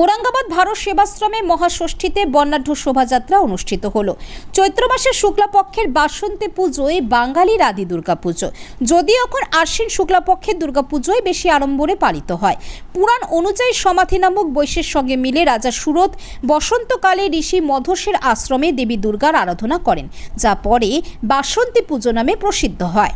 ঔরঙ্গাবাদ ভারত সেবাশ্রমে মহাষষ্ঠীতে বর্ণাঢ্য শোভাযাত্রা অনুষ্ঠিত হলো। চৈত্র মাসের শুক্লাপক্ষের বাসন্তী পুজোয় বাঙালির আদি দুর্গাপুজো। যদিও এখন আশ্বিন শুক্লাপক্ষের দুর্গাপুজোয় বেশি আড়ম্বরে পালিত হয়। পুরাণ অনুযায়ী সমাধি নামক বৈশের সঙ্গে মিলে রাজা সুরত বসন্তকালে ঋষি মধসের আশ্রমে দেবী দুর্গার আরাধনা করেন, যা পরে বাসন্তী পুজো নামে প্রসিদ্ধ হয়।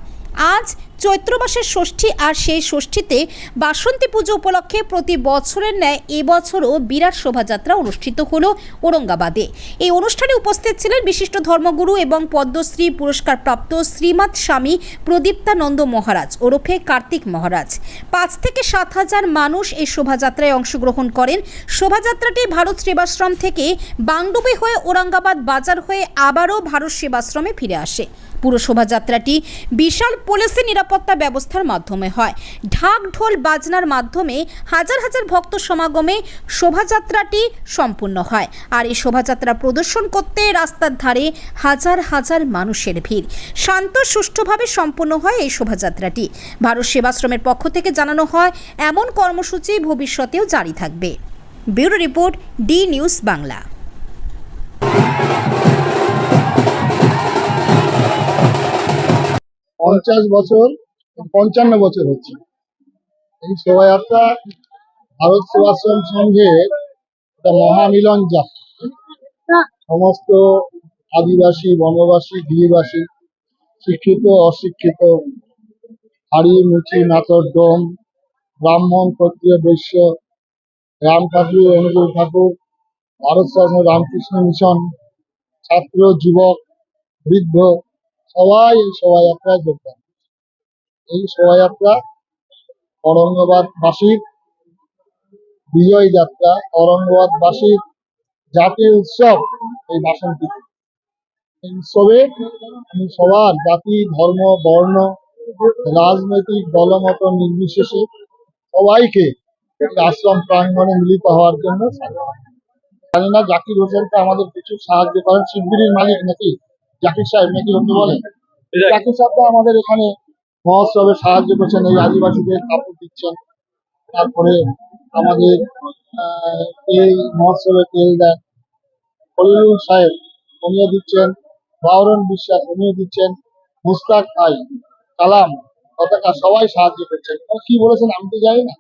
আজ চৈত্র মাসের ষষ্ঠী আর সেই ষষ্ঠীতে বাসন্তী পুজো উপলক্ষে প্রতি বছরের ন্যায় এবছরও বিরাট শোভাযাত্রা অনুষ্ঠিত হল ঔরঙ্গাবাদে। এই অনুষ্ঠানে উপস্থিত ছিলেন বিশিষ্ট ধর্মগুরু এবং পদ্মশ্রী পুরস্কারপ্রাপ্ত শ্রীমাত স্বামী প্রদীপ্তানন্দ মহারাজ ওরফে কার্তিক মহারাজ। পাঁচ থেকে সাত হাজার মানুষ এই শোভাযাত্রায় অংশগ্রহণ করেন। শোভাযাত্রাটি ভারত সেবাশ্রম থেকে বাংডুবি হয়ে ঔরঙ্গাবাদ বাজার হয়ে আবারও ভারত সেবাশ্রমে ফিরে আসে। পুরো শোভাযাত্রাটি বিশাল পুলিশি নিরাপত্তা ব্যবস্থার মাধ্যমে হয়। ঢাক ঢোল বাজনার মাধ্যমে হাজার হাজার ভক্ত সমাগমে শোভাযাত্রাটি সম্পূর্ণ হয়। আর এই শোভাযাত্রা প্রদর্শন করতে রাস্তার ধারে হাজার হাজার মানুষের ভিড়। শান্ত, সুষ্ঠুভাবে সম্পন্ন হয় এই শোভাযাত্রাটি। ভারত সেবাশ্রমের পক্ষ থেকে জানানো হয়, এমন কর্মসূচি ভবিষ্যতেও জারি থাকবে। Bureau report, D news Bangla. পঞ্চাশ বছর পঞ্চান্ন বছর হচ্ছে। এই শোভাযাত্রা ভারত সেবাশ্রম সংঘের একটা মহামিলন যাত্রা। সমস্ত আদিবাসী, বনবাসী গিরিবাসী শিক্ষিত, অশিক্ষিত, হাড়ি, মুচি নাতর ডোম, ব্রাহ্মণ, ক্ষত্রিয়, বৈশ্য, রাম ঠাকুর, অনুকূল ঠাকুর ভারত রামকৃষ্ণ মিশন, ছাত্র, যুবক, বৃদ্ধ সবাই এই শোভাযাত্রায় যোগদান এই শোভাযাত্রা ঔরঙ্গাবাদবাসীর বিজয় যাত্রা, ঔরঙ্গাবাদবাসীর জাতীয় উৎসব এই বাসন্তী এই উৎসবে আমি সবার জাতি, ধর্ম, বর্ণ, রাজনৈতিক দলমত নির্বিশেষে সবাইকে আশ্রম প্রাঙ্গণে মিলিত হওয়ার জন্য। জানি না জাকির হোসেনকে আমাদের কিছু সাহায্য করেন শিগগিরির মালিক নাকি জাকির সাহেব নাকি ওকে বলে? জাকির সাহেব তো আমাদের এখানে মহোৎসবে সাহায্য করছেন এই আদিবাসীদের কাপড় দিচ্ছেন। তারপরে আমাদের এই মহোৎসবে তেল দেন। খলিলুল সাহেব উনিও দিচ্ছেন। বাউরন বিশ্বাস উনিও দিচ্ছেন। মুস্তাক ভাই কালাম পতাকা সবাই সাহায্য করছেন। কি বলেছেন আমি তো জানি না।